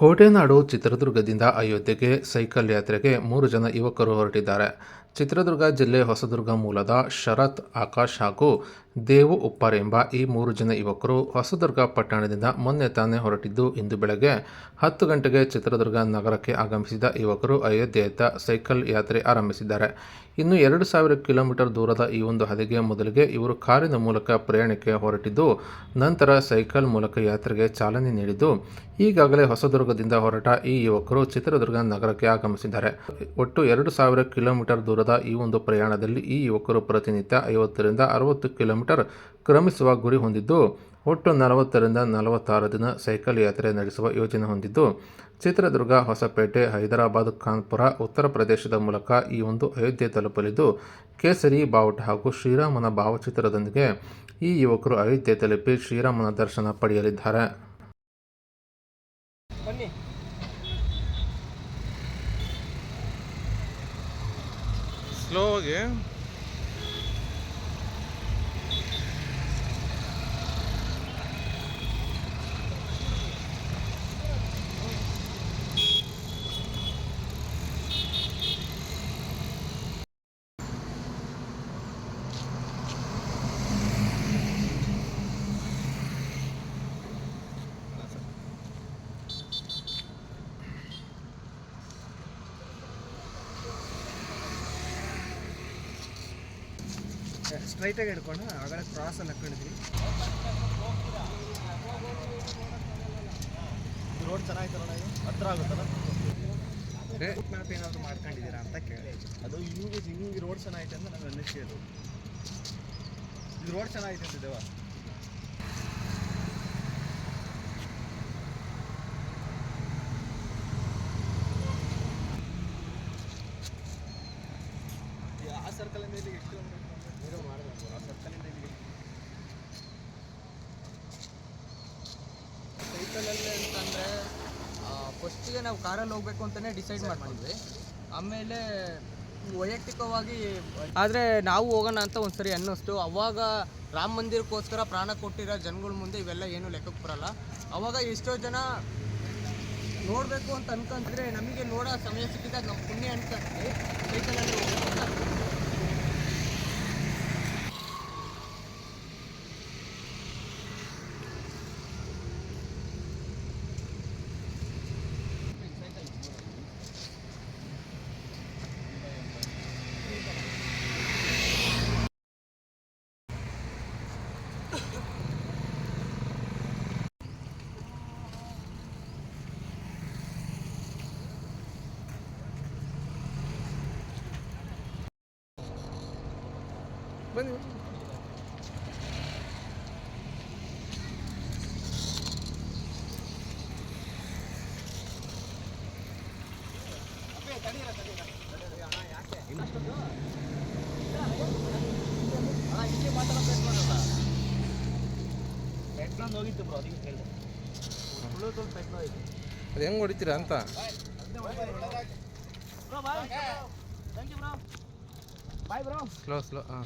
ಕೋಟೆನಾಡು ಚಿತ್ರದುರ್ಗದಿಂದ ಅಯೋಧ್ಯೆಗೆ ಸೈಕಲ್ ಯಾತ್ರೆಗೆ ಮೂರು ಜನ ಯುವಕರು ಹೊರಟಿದ್ದಾರೆ. ಚಿತ್ರದುರ್ಗ ಜಿಲ್ಲೆ ಹೊಸದುರ್ಗ ಮೂಲದ ಶರತ್, ಆಕಾಶ್ ಹಾಗೂ ದೇವು ಉಪ್ಪರ್ ಎಂಬ ಈ ಮೂರು ಜನ ಯುವಕರು ಹೊಸದುರ್ಗ ಪಟ್ಟಣದಿಂದ ಮೊನ್ನೆ ತಾನೇ ಹೊರಟಿದ್ದು, ಇಂದು ಬೆಳಗ್ಗೆ ಹತ್ತು ಗಂಟೆಗೆ ಚಿತ್ರದುರ್ಗ ನಗರಕ್ಕೆ ಆಗಮಿಸಿದ ಯುವಕರು ಅಯೋಧ್ಯೆಯತ್ತ ಸೈಕಲ್ ಯಾತ್ರೆ ಆರಂಭಿಸಿದ್ದಾರೆ. ಇನ್ನು ಎರಡು ಸಾವಿರ ಕಿಲೋಮೀಟರ್ ದೂರದ ಈ ಒಂದು ಹದಿಗೆ ಮೊದಲಿಗೆ ಇವರು ಕಾರಿನ ಮೂಲಕ ಪ್ರಯಾಣಕ್ಕೆ ಹೊರಟಿದ್ದು, ನಂತರ ಸೈಕಲ್ ಮೂಲಕ ಯಾತ್ರೆಗೆ ಚಾಲನೆ ನೀಡಿದ್ದು, ಈಗಾಗಲೇ ಹೊಸದುರ್ಗದಿಂದ ಹೊರಟ ಈ ಯುವಕರು ಚಿತ್ರದುರ್ಗ ನಗರಕ್ಕೆ ಆಗಮಿಸಿದ್ದಾರೆ. ಒಟ್ಟು ಎರಡು ಸಾವಿರ ಕಿಲೋಮೀಟರ್ ದೂರದ ಈ ಒಂದು ಪ್ರಯಾಣದಲ್ಲಿ ಈ ಯುವಕರು ಪ್ರತಿನಿತ್ಯ ಐವತ್ತರಿಂದ ಅರವತ್ತು ಕಿಲೋಮೀಟರ್ ಕ್ರಮಿಸುವ ಗುರಿ ಹೊಂದಿದ್ದು, ಒಟ್ಟು ನಲವತ್ತರಿಂದ ನಲವತ್ತಾರು ದಿನ ಸೈಕಲ್ ಯಾತ್ರೆ ನಡೆಸುವ ಯೋಜನೆ ಹೊಂದಿದ್ದು, ಚಿತ್ರದುರ್ಗ, ಹೊಸಪೇಟೆ, ಹೈದರಾಬಾದ್ ಕಾನ್ಪುರ ಉತ್ತರ ಪ್ರದೇಶದ ಮೂಲಕ ಈ ಒಂದು ಅಯೋಧ್ಯೆ ತಲುಪಲಿದ್ದು, ಕೇಸರಿ ಬಾವುಟ ಹಾಗೂ ಶ್ರೀರಾಮನ ಭಾವಚಿತ್ರದೊಂದಿಗೆ ಈ ಯುವಕರು ಅಯೋಧ್ಯೆ ತಲುಪಿ ಶ್ರೀರಾಮನ ದರ್ಶನ ಪಡೆಯಲಿದ್ದಾರೆ. ಸ್ಲೋ ಆಗಿ ಸ್ಟ್ರೈಟಾಗಿ ಹಿಡ್ಕೊಂಡು ಆಗಲೇ ಕ್ರಾಸಲ್ಲಿ ಹಾಕೊಂಡಿದ್ವಿ ರೋಡ್ ಚೆನ್ನಾಗಿತ್ತಲ್ಲ ಹತ್ರ ಆಗುತ್ತಲ್ಲ? ಮ್ಯಾಪ್ ಏನಾದರೂ ಮಾಡ್ಕೊಂಡಿದ್ದೀರಾ ಅಂತ ಕೇಳಿ ಅದು ಹಿಂಗೆ ಹಿಂಗೆ ರೋಡ್ ಚೆನ್ನಾಗಿತ್ತು ಅಂತ ನಂಗೆ ಅನ್ನಿಸಿದ್ದು ಇದು ರೋಡ್ ಚೆನ್ನಾಗೈತೆ ಅಂತಿದ್ದೇವ ಆ ಸರ್ಕಲ್ ಮೇಲೆ ಎಷ್ಟು ಸೈಕಲಲ್ಲಿ ಅಂತಂದರೆ ಫಸ್ಟಿಗೆ ನಾವು ಕಾರಲ್ಲಿ ಹೋಗ್ಬೇಕು ಅಂತಲೇ ಡಿಸೈಡ್ ಮಾಡ್ಕೊಂಡ್ವಿ. ಆಮೇಲೆ ವೈಯಕ್ತಿಕವಾಗಿ ಆದರೆ ನಾವು ಹೋಗೋಣ ಅಂತ ಒಂದ್ಸರಿ ಅನ್ನಿಸ್ತು. ಅವಾಗ ರಾಮ ಮಂದಿರಕ್ಕೋಸ್ಕರ ಪ್ರಾಣ ಕೊಟ್ಟಿರೋ ಜನಗಳ ಮುಂದೆ ಇವೆಲ್ಲ ಏನು ಲೆಕ್ಕಕ್ಕೆ ಬರಲ್ಲ. ಅವಾಗ ಎಷ್ಟೋ ಜನ ನೋಡಬೇಕು ಅಂತ ಅನ್ಕೊಂಡ್ರೆ ನಮಗೆ ನೋಡೋ ಸಮಯ ಸಿಕ್ಕಿದಾಗ ನಮ್ಮ ಪುಣ್ಯ ಅನ್ಕೊಂಡ್ರೆ ಸೈಕಲಲ್ಲಿ ಹೋಗ್ಬೇಕು ಇದೆ ಅದು ಹೆಂಗೆ ಹೊಡಿತೀರಾ ಅಂತ bro bye thank you bro bye bro slow slow ಹಾಂ